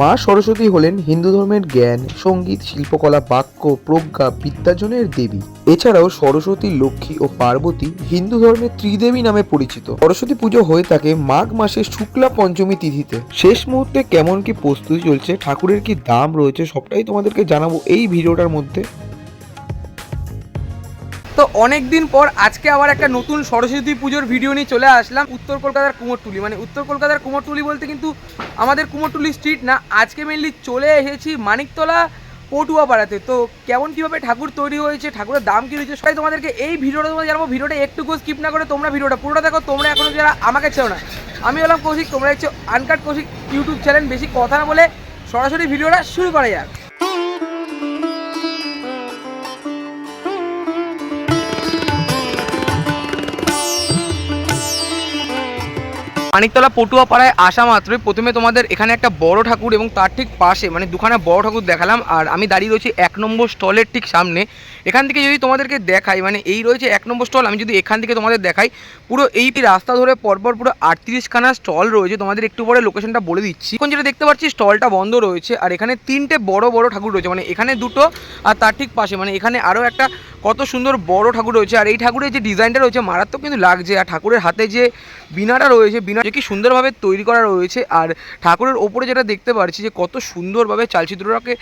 মা সরস্বতী হলেন হিন্দু ধর্মের জ্ঞান, সংগীত, শিল্পকলা, বাক্য, প্রজ্ঞা বিদ্যাজনের দেবী। এছাড়াও সরস্বতী, লক্ষ্মী ও পার্বতী হিন্দু ধর্মের ত্রিদেবী নামে পরিচিত। সরস্বতী পুজো হয়ে থাকে মাঘ মাসের শুক্লা পঞ্চমী তিথিতে। শেষ মুহূর্তে কেমন কি প্রস্তুতি চলছে, ঠাকুরের কি দাম রয়েছে, সবটাই তোমাদেরকে জানাব এই ভিডিওটার মধ্যে। তো অনেক দিন পর আজকে আবার একটা নতুন সরস্বতী পুজোর ভিডিও নিয়ে চলে আসলাম উত্তর কলকাতার কুমোরটুলি। মানে উত্তর কলকাতার কুমোরটুলি বলতে কিন্তু আমাদের কুমোরটুলি স্ট্রিট না, আজকে মেনলি চলে এসেছি মানিকতলা পটুয়া পাড়াতে তো কেমন কীভাবে ঠাকুর তৈরি হয়েছে, ঠাকুরের দাম কী রয়েছে সেটাই তোমাদেরকে এই ভিডিওটা তোমাদের জানাব। ভিডিওটা একটুকু স্কিপ না করে তোমরা ভিডিওটা পুরোটা দেখো, তোমরা এখনও যারা আমাকে চেও না। আমি হলাম কৌশিক, তোমরা হচ্ছে আনকাট কৌশিক ইউটিউব চ্যানেল বেশি কথা না বলে সরাসরি ভিডিওটা শুরু করা যাক। মানিকতলা পটুয়া পাড়ায় আসা মাত্রই প্রথমে তোমাদের এখানে একটা বড় ঠাকুর এবং তার ঠিক পাশে মানে দুখানা বড় ঠাকুর দেখালাম। আর আমি দাঁড়িয়ে রয়েছি এক নম্বর স্টলের ঠিক সামনে। এখান থেকে যদি তোমাদেরকে দেখাই মানে এই রয়েছে এক নম্বর স্টল, আমি যদি এখান থেকে তোমাদের দেখাই, পুরো এই রাস্তা ধরে পরপর পুরো আটত্রিশখানা স্টল রয়েছে, তোমাদের একটু পরে লোকেশনটা বলে দিচ্ছি। এখন যেটা দেখতে পাচ্ছি, স্টলটা বন্ধ রয়েছে, আর এখানে তিনটে বড় বড় ঠাকুর রয়েছে মানে এখানে দুটো আর তার ঠিক পাশে মানে এখানে আরও একটা কত সুন্দর বড় ঠাকুর রয়েছে। আর এই ঠাকুরের যে ডিজাইনটা রয়েছে, মারাত্মক কিন্তু লাগছে। আর ঠাকুরের হাতে যে বিনাটা রয়েছে বিনা কি সুন্দরভাবে তৈরি করা রয়েছে। আর ঠাকুরের ওপরে যেটা দেখতে পাচ্ছি যে, কত সুন্দরভাবে চালচিত্রটাকে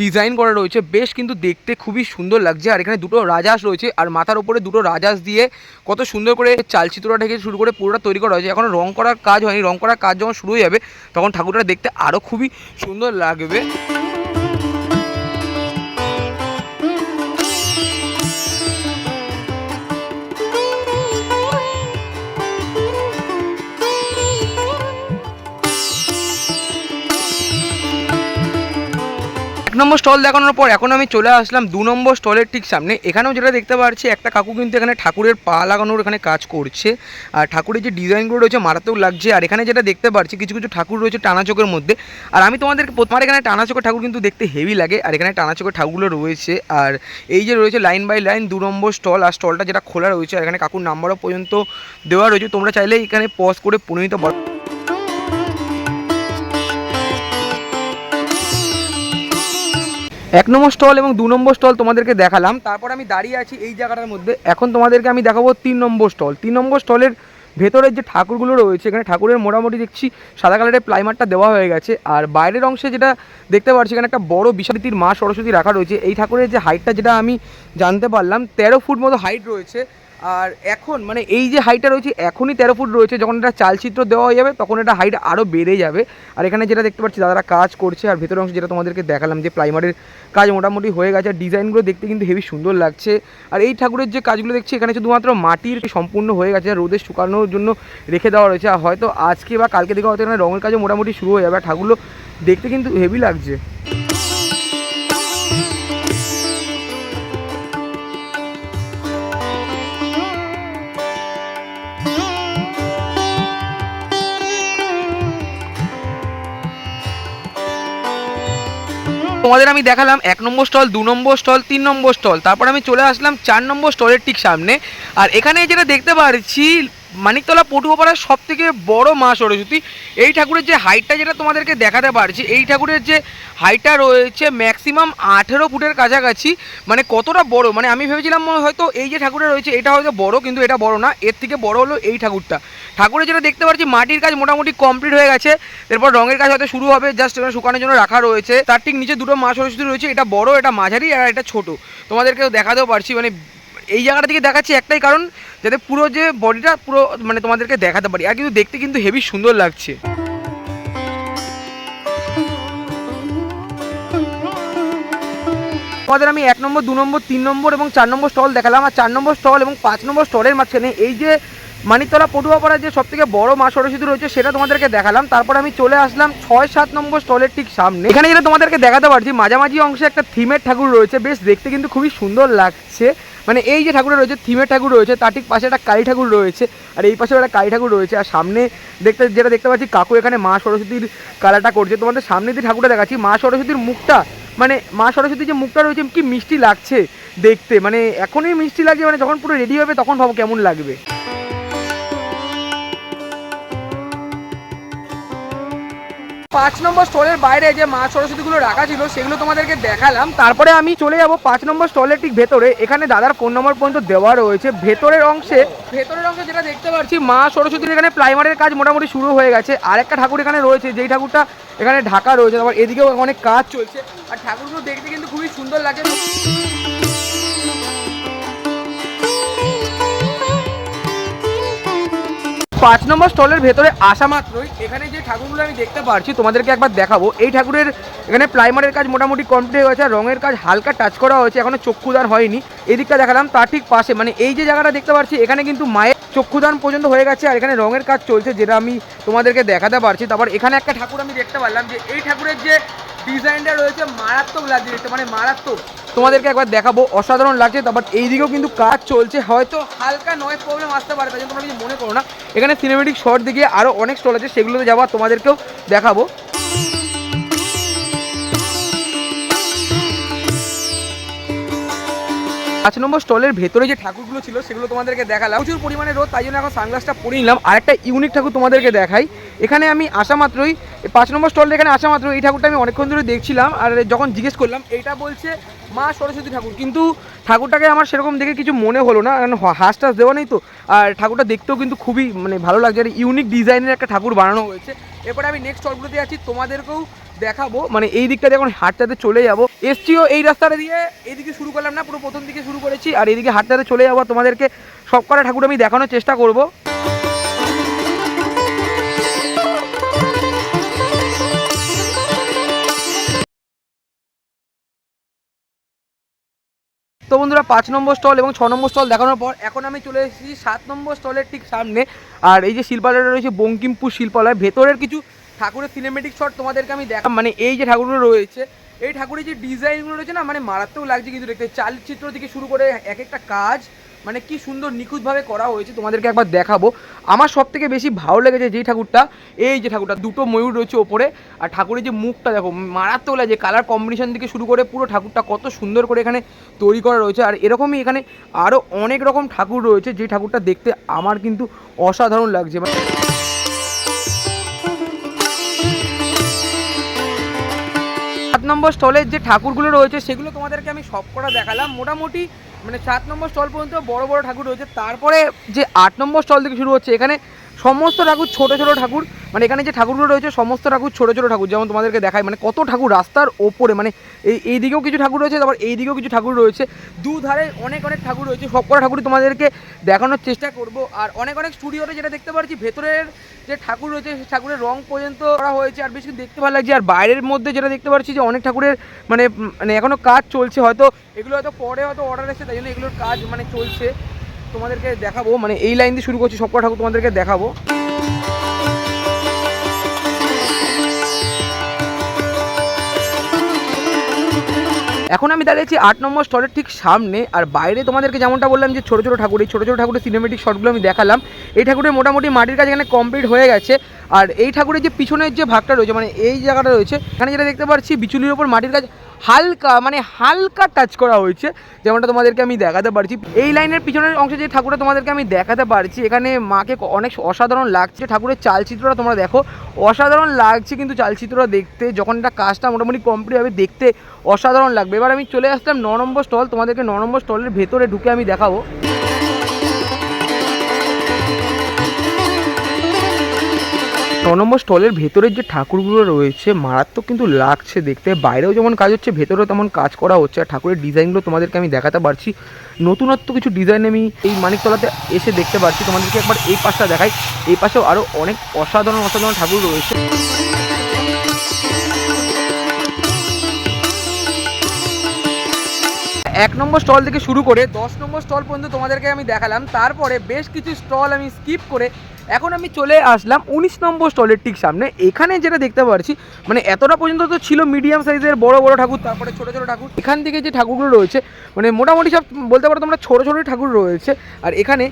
ডিজাইন করা রয়েছে। বেশ কিন্তু দেখতে খুবই সুন্দর লাগছে। আর এখানে দুটো রাজাস রয়েছে। আর মাথার ওপরে দুটো রাজাস দিয়ে কত সুন্দর করে চালচিত্রটা থেকে শুরু করে পুরোটা তৈরি করা হয়েছে। এখন রং করার কাজ হয়নি। রং করার কাজ যখন শুরু হয়ে যাবে, তখন ঠাকুরটা দেখতে আরও খুবই সুন্দর লাগবে। নম্বর স্টল দেখানোর পর এখন আমি চলে আসলাম দু নম্বর স্টলের ঠিক সামনে। এখানেও যেটা দেখতে পাচ্ছি, একটা কাকু কিন্তু এখানে ঠাকুরের পা লাগানোর এখানে কাজ করছে। আর ঠাকুরের যে ডিজাইনগুলো রয়েছে মারাত্মক লাগছে। আর এখানে যেটা দেখতে পাচ্ছি, কিছু কিছু ঠাকুর রয়েছে টানা চোখের মধ্যে। আর আমি তোমাদেরকে তোমার এখানে টানা চোখের ঠাকুর কিন্তু দেখতে হেভি লাগে। আর এখানে টানা চোখের ঠাকুরগুলো রয়েছে। আর এই যে রয়েছে লাইন বাই লাইন দু নম্বর স্টল, আর স্টলটা যেটা খোলা রয়েছে, আর এখানে কাকুর নাম্বারও পর্যন্ত দেওয়া রয়েছে। তোমরা চাইলে এখানে পজ করে পরিণত নিতে পারো এক নম্বর স্টল এবং দু নম্বর স্টল তোমাদেরকে দেখালাম। তারপর আমি দাঁড়িয়ে আছি এই জায়গাটার মধ্যে। এখন তোমাদেরকে আমি দেখাবো তিন নম্বর স্টল। তিন নম্বর স্টলের ভেতরের যে ঠাকুরগুলো রয়েছে, এখানে ঠাকুরের মোটামুটি দেখছি সাদা কালারের প্লাইমারটা দেওয়া হয়ে গেছে। আর বাইরের অংশে যেটা দেখতে পাচ্ছি, এখানে একটা বড় বিশালিতির মা সরস্বতী রাখা রয়েছে। এই ঠাকুরের যে হাইটটা যেটা আমি জানতে পারলাম, তেরো ফুট মতো হাইট রয়েছে। আর এখন মানে এই যে হাইটটা রয়েছে, এখনই তেরো ফুট রয়েছে। যখন এটা চালচিত্র দেওয়া হয়ে যাবে, তখন এটা হাইট আরও বেড়ে যাবে। আর এখানে যেটা দেখতে পাচ্ছি, দাদারা কাজ করছে। আর ভেতরের অংশ যেটা তোমাদেরকে দেখালাম, যে প্রাইমারের কাজ মোটামুটি হয়ে গেছে। আর ডিজাইনগুলো দেখতে কিন্তু হেভি সুন্দর লাগছে। আর এই ঠাকুরের যে কাজগুলো দেখছি, এখানে শুধুমাত্র মাটির সম্পূর্ণ হয়ে গেছে। রোদে শুকানোর জন্য রেখে দেওয়া রয়েছে। আর হয়তো আজকে বা কালকে থেকে হয়তো এখানে রঙের কাজও মোটামুটি শুরু হয়ে যাবে। আর ঠাকুরগুলো দেখতে কিন্তু হেভি লাগছে। তোমাদের আমি দেখালাম এক নম্বর স্টল, দু নম্বর স্টল, তিন নম্বর স্টল। তারপর আমি চলে আসলাম চার নম্বর স্টলের ঠিক সামনে। আর এখানে যেটা দেখতে পাচ্ছি মানিকতলা পটুয়াপাড়ার সব থেকে বড় মা সরস্বতী। এই ঠাকুরের যে হাইটটা যেটা তোমাদেরকে দেখাতে পারছি, এই ঠাকুরের যে হাইটটা রয়েছে ম্যাক্সিমাম আঠেরো ফুটের কাছাকাছি মানে কতটা বড়? মানে আমি ভেবেছিলাম হয়তো এই যে ঠাকুরটা রয়েছে, এটা হয়তো বড়, কিন্তু এটা বড় না। এর থেকে বড় হলো এই ঠাকুরটা। ঠাকুরের যেটা দেখতে পাচ্ছি, মাটির কাজ মোটামুটি কমপ্লিট হয়ে গেছে। এরপর রঙের কাজ হয়তো শুরু হবে জাস্ট শুকানোর জন্য রাখা রয়েছে। তার ঠিক নিচে দুটো মা সরস্বতী রয়েছে, এটা বড়, এটা মাঝারি আর এটা ছোট। তোমাদেরকেও দেখাতেও পারছি মানে এই জায়গাটা থেকে দেখাচ্ছি একটাই কারণ, যাতে পুরো যে বডিটা পুরো মানে তোমাদেরকে দেখাতে পারি। আর কিন্তু দেখতে কিন্তু হেভি সুন্দর লাগছে। তোমাদের আমি এক নম্বর, দু নম্বর, তিন নম্বর এবং চার নম্বর স্টল দেখালাম। আর চার নম্বর স্টল এবং পাঁচ নম্বর স্টলের মাঝখানে এই যে মানিকতলা পটুয়াপাড়ার যে সব থেকে বড় মা সরস্বতী রয়েছে, সেটা তোমাদেরকে দেখালাম। তারপর আমি চলে আসলাম ছয়, সাত নম্বর স্টলের ঠিক সামনে। এখানে যেটা তোমাদেরকে দেখাতে পারছি, মাঝামাঝি অংশে একটা থিমের ঠাকুর রয়েছে। বেশ দেখতে কিন্তু খুবই সুন্দর লাগছে। মানে এই যে ঠাকুরটা রয়েছে থিমের ঠাকুর রয়েছে, তার ঠিক পাশে একটা কালী ঠাকুর রয়েছে, আর এই পাশে একটা কালী ঠাকুর রয়েছে, আর সামনে দেখতে, যেটা দেখতে পাচ্ছি, কাকু এখানে মা সরস্বতীর কালাটা করছে। তোমাদের সামনে যে ঠাকুরটা দেখাচ্ছি, মা সরস্বতীর মুখটা মানে মা সরস্বতীর যে মুখটা রয়েছে, কি মিষ্টি লাগছে দেখতে। মানে এখনই মিষ্টি লাগছে মানে যখন পুরো রেডি হবে, তখন ভাবো কেমন লাগবে। পাঁচ নম্বর স্টলের বাইরে যে মা সরস্বতীগুলো রাখা ছিল, সেগুলো তোমাদেরকে দেখালাম। তারপরে আমি চলে যাব পাঁচ নম্বর স্টলের ঠিক ভেতরে। এখানে দাদার ফোন নম্বর পর্যন্ত দেওয়া রয়েছে। ভেতরের অংশে ভেতরের অংশে যেটা দেখতে পাচ্ছি, মা সরস্বতীর এখানে প্রাইমারের কাজ মোটামুটি শুরু হয়ে গেছে। আরেকটা ঠাকুর এখানে রয়েছে, যেই ঠাকুরটা এখানে ঢাকা রয়েছে। তারপর এদিকেও অনেক কাজ চলছে। আর ঠাকুরগুলো দেখতে কিন্তু খুবই সুন্দর লাগে পাঁচ নম্বর স্টলের ভেতরে আসা মাত্রই এখানে যে ঠাকুরগুলো আমি দেখতে পারছি, তোমাদেরকে একবার দেখাবো। এই ঠাকুরের এখানে প্রাইমারের কাজ মোটামুটি কমপ্লিট হয়ে গেছে রঙের কাজ হালকা টাচ করা হয়েছে, এখনও চক্ষুদান হয়নি। এদিকটা দেখালাম, তার ঠিক পাশে মানে এই যে জায়গাটা দেখতে পাচ্ছি, এখানে কিন্তু মায়ের চক্ষুদান পর্যন্ত হয়ে গেছে, আর এখানে রঙের কাজ চলছে, যেটা আমি তোমাদেরকে দেখাতে পারছি। তারপর এখানে একটা ঠাকুর আমি দেখতে পারলাম যে, এই ঠাকুরের যে ডিজাইনটা রয়েছে মারাত্মক লাগছে মানে মারাত্মক। তোমাদেরকে একবার দেখাবো, অসাধারণ লাগছে তারপর এইদিকেও কিন্তু কাজ চলছে। হয়তো হালকা নয় প্রবলেম আসতে পারে, তাই তোমরা কিছু মনে করো না। এখানে সিনেমেটিক শর্ট দিকে আরও অনেক স্টল আছে, সেগুলোতে যাওয়া তোমাদেরকেও দেখাবো। পাঁচ নম্বর স্টলের ভেতরে যে ঠাকুরগুলো ছিল, সেগুলো তোমাদেরকে দেখালাম। প্রচুর পরিমাণে রোদ, তাই জন্য এখন সানগ্লাসটা পরে নিলাম। আর একটা ইউনিক ঠাকুর তোমাদেরকে দেখাই। এখানে আমি আসা মাত্রই পাঁচ নম্বর স্টলে এখানে আসা মাত্র এই ঠাকুরটা আমি অনেকক্ষণ ধরে দেখছিলাম। আর যখন জিজ্ঞেস করলাম, এইটা বলছে মা সরস্বতী ঠাকুর। কিন্তু ঠাকুরটাকে আমার সেরকম দেখে কিছু মনে হলো না, কারণ হাঁস টাস দেওয়া নেই তো। আর ঠাকুরটা দেখতেও কিন্তু খুবই মানে ভালো লাগছে। আর ইউনিক ডিজাইনের একটা ঠাকুর বানানো হয়েছে। এরপরে আমি নেক্সট স্টলগুলোতে যাচ্ছি। তোমাদেরকেও দেখাবো। মানে এই দিকটা যখন হাটটাতে চলে যাব। এসছিও এই রাস্তাটা দিয়ে। এইদিকে শুরু করলাম না, পুরো প্রথম দিকে শুরু করেছি। আর এইদিকে হাটটাতে চলে যাব তোমাদেরকে সব কটা ঠাকুর আমি দেখানোর চেষ্টা করব। তো বন্ধুরা, পাঁচ নম্বর স্টল এবং ছ নম্বর স্টল দেখানোর পর এখন আমি চলে এসেছি সাত নম্বর স্টলের ঠিক সামনে। আর এই যে শিল্পালয়টা রয়েছে, বঙ্কিমপুর শিল্পালয়। ভেতরের কিছু ঠাকুরের সিনেমেটিক শট তোমাদেরকে আমি দেখাম মানে এই যে ঠাকুরগুলো রয়েছে, এই ঠাকুরের যে ডিজাইনগুলো রয়েছে না মানে মারাত্মক লাগছে কিন্তু দেখতে। চালচিত্র থেকে শুরু করে এক একটা কাজ মানে কি সুন্দর নিখুঁতভাবে করা হয়েছে তোমাদেরকে একবার দেখাবো। আমার সব থেকে বেশি ভালো লেগেছে যেই ঠাকুরটা, এই যে ঠাকুরটা, দুটো ময়ূর রয়েছে ওপরে, আর ঠাকুরের যে মুখটা দেখো, মারাত্মক লাগে কালার কম্বিনেশন থেকে শুরু করে পুরো ঠাকুরটা কত সুন্দর করে এখানে তৈরি করা রয়েছে। আর এরকমই এখানে আরও অনেক রকম ঠাকুর রয়েছে যে ঠাকুরটা দেখতে আমার কিন্তু অসাধারণ লাগছে। মানে নম্বর স্টলের যে ঠাকুরগুলো রয়েছে, সেগুলো তোমাদেরকে আমি সব কটা দেখালাম। মোটামুটি মানে সাত নম্বর স্টল পর্যন্ত বড় বড় ঠাকুর রয়েছে। তারপরে যে আট নম্বর স্টল থেকে শুরু হচ্ছে, এখানে সমস্ত ঠাকুর, ছোট ছোট ঠাকুর। মানে এখানে যে ঠাকুরগুলো রয়েছে, সমস্ত ঠাকুর, ছোট ছোট ঠাকুর যেমন তোমাদেরকে দেখায় মানে কত ঠাকুর রাস্তার ওপরে মানে এই এই দিকেও কিছু ঠাকুর রয়েছে, তারপর এই দিকেও কিছু ঠাকুর রয়েছে। দুধারে অনেক অনেক ঠাকুর রয়েছে, সব কটা ঠাকুরই তোমাদেরকে দেখানোর চেষ্টা করব। আর অনেক অনেক স্টুডিওতে যেটা দেখতে পাচ্ছি, ভেতরের যে ঠাকুর রয়েছে সেই ঠাকুরের রং পর্যন্ত করা হয়েছে, আর বেশি দেখতে ভালো লাগছে। আর বাইরের মধ্যে যেটা দেখতে পাচ্ছি যে অনেক ঠাকুরের মানে মানে এখনও কাজ চলছে, হয়তো এগুলো হয়তো পরে হয়তো অর্ডার এসেছে, তাই জন্য এগুলোর কাজ মানে চলছে। তোমাদেরকে দেখাবো মানে এই লাইন দিয়ে শুরু করছি, সব কটা ঠাকুর তোমাদেরকে দেখাবো। এখন আমি দাঁড়িয়েছি আট নম্বর স্টলের ঠিক সামনে, আর বাইরে তোমাদেরকে যেমনটা বললাম যে ছোটো ছোটো ঠাকুর, এই ছোটো ছোটো ঠাকুরের সিনেমেটিক শটগুলো আমি দেখালাম। এই ঠাকুরের মোটামুটি মাটির কাজ এখানে কমপ্লিট হয়ে গেছে। আর এই ঠাকুরের যে পিছনের যে ভাগটা রয়েছে মানে এই জায়গাটা রয়েছে, এখানে যেটা দেখতে পাচ্ছি, বিচুলির ওপর মাটির কাজ হালকা মানে হালকা টাচ করা হয়েছে। যেমনটা তোমাদেরকে আমি দেখাতে পারছি। এই লাইনের পিছনের অংশে যে ঠাকুরটা তোমাদেরকে আমি দেখাতে পারছি, এখানে মাকে অনেক অসাধারণ লাগছে। ঠাকুরের চালচিত্রটা তোমরা দেখো, অসাধারণ লাগছে কিন্তু চালচিত্রটা দেখতে। যখন এটা কাজটা মোটামুটি কমপ্লিট হবে, দেখতে অসাধারণ লাগবে। এবার আমি চলে আসলাম ন নম্বর স্টল তোমাদেরকে ন নম্বর স্টলের ভেতরে ঢুকে আমি দেখাবো। ন নম্বর স্টলের ভেতরের যে ঠাকুরগুলো রয়েছে, মারাত্মক কিন্তু লাগছে দেখতে। বাইরেও যেমন কাজ হচ্ছে, ভেতরেও তেমন কাজ করা হচ্ছে। আর ঠাকুরের ডিজাইনগুলো তোমাদেরকে আমি দেখাতে পারছি। নতুনত্ব কিছু ডিজাইন আমি এই মানিকতলাতে এসে দেখতে পারছি তোমাদেরকে একবার এই পাশটা দেখাই। এই পাশেও আরও অনেক অসাধারণ অসাধারণ ঠাকুর রয়েছে। এক নম্বর স্টল থেকে শুরু করে দশ নম্বর স্টল পর্যন্ত তোমাদেরকে আমি দেখালাম। তারপরে বেশ কিছু স্টল আমি স্কিপ করে এখন আমি চলে আসলাম উনিশ নম্বর স্টলের ঠিক সামনে। এখানে যেটা দেখতে পাচ্ছি মানে এতটা পর্যন্ত তো ছিল মিডিয়াম সাইজের বড় বড় ঠাকুর, তারপরে ছোটো ছোটো ঠাকুর। এখান থেকে যে ঠাকুরগুলো রয়েছে মানে মোটামুটি সব বলতে পারো তোমরা ছোটো ছোটো ঠাকুর রয়েছে। আর এখানে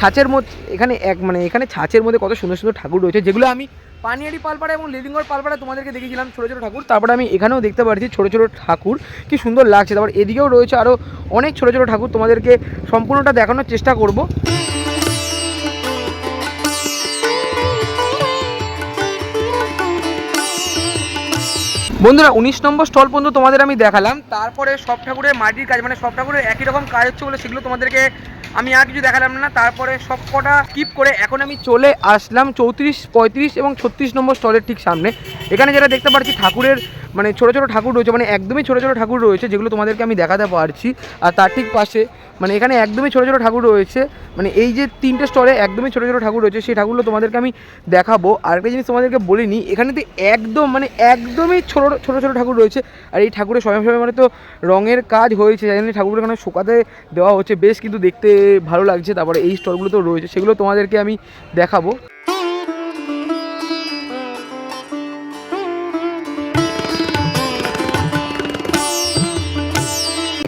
ছাঁচের মধ্যে, এখানে এক মানে এখানে ছাঁচের মধ্যে কত সুন্দর সুন্দর ঠাকুর রয়েছে, যেগুলো আমি পানিয়ারি পালপাড়া এবং লিলিঙ্গর পালপাড়া তোমাদেরকে দেখিয়েছিলাম ছোটো ছোটো ঠাকুর। তারপরে আমি এখানেও দেখতে পাচ্ছি ছোটো ছোটো ঠাকুর। কি সুন্দর লাগছে। তারপর এদিকেও রয়েছে আরও অনেক ছোটো ছোটো ঠাকুর। তোমাদেরকে সম্পূর্ণটা দেখানোর চেষ্টা করব। বন্ধুরা, উনিশ নম্বর স্টল পর্যন্ত তোমাদের আমি দেখালাম। তারপরে সব ঠাকুরের মাটির কাজ মানে সব ঠাকুরের একই রকম কাজ হচ্ছে বলে সেগুলো তোমাদেরকে আমি আর কিছু দেখালাম না, তারপরে সব কটা স্কিপ করে এখন আমি চলে আসলাম চৌত্রিশ পঁয়ত্রিশ এবং ছত্রিশ নম্বর স্টলের ঠিক সামনে। এখানে যেটা দেখতে পাচ্ছি, ঠাকুরের মানে ছোটো ছোটো ঠাকুর রয়েছে মানে একদমই ছোটো ছোটো ঠাকুর রয়েছে যেগুলো তোমাদেরকে আমি দেখাতে পারছি। আর তার ঠিক পাশে মানে এখানে একদমই ছোটো ছোটো ঠাকুর রয়েছে মানে এই যে তিনটে স্টলে একদমই ছোটো ছোটো ঠাকুর রয়েছে, সেই ঠাকুরগুলো তোমাদেরকে আমি দেখাবো। আরেকটা জিনিস তোমাদেরকে বলিনি এখানে তো একদম মানে একদমই ছোটো ছোটো ছোটো ঠাকুর রয়েছে। আর এই ঠাকুরের সময় সময় মানে তো রঙের কাজ হয়েছে যাই জন্য ঠাকুরগুলো এখানে শুকাতে দেওয়া হচ্ছে। বেশ কিন্তু দেখতে ভালো লাগছে, তারপরে এই স্টলগুলো তো রয়েছে, সেগুলো তোমাদেরকে আমি দেখাবো।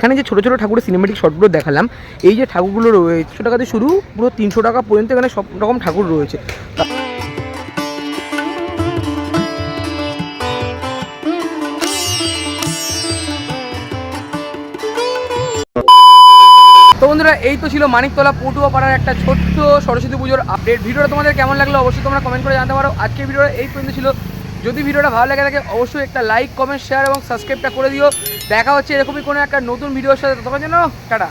এখানে যে ছোটো ছোটো ঠাকুরের সিনেমেটিক শটগুলো দেখালাম, এই যে ঠাকুরগুলো রয়েছে টাকাতে শুরু, পুরো তিনশো টাকা পর্যন্ত এখানে সব রকম ঠাকুর রয়েছে। তা- বন্ধুরা, এই তো ছিল মানিকতলা পটুয়া পাড়ার একটা ছোট্ট সরস্বতী পুজোর আপডেট ভিডিওটা তোমাদের কেমন লাগল অবশ্যই তোমরা কমেন্ট করে জানতে পারো। আজকের ভিডিওটা এই পর্যন্ত ছিল। যদি ভিডিওটা ভালো লাগে থাকে, অবশ্যই একটা লাইক কমেন্ট শেয়ার এবং সাবস্ক্রাইবটা করে দিও। দেখা হচ্ছে এরকমই কোনো একটা নতুন ভিডিওর সাথে। ততক্ষণ যেন টাটা।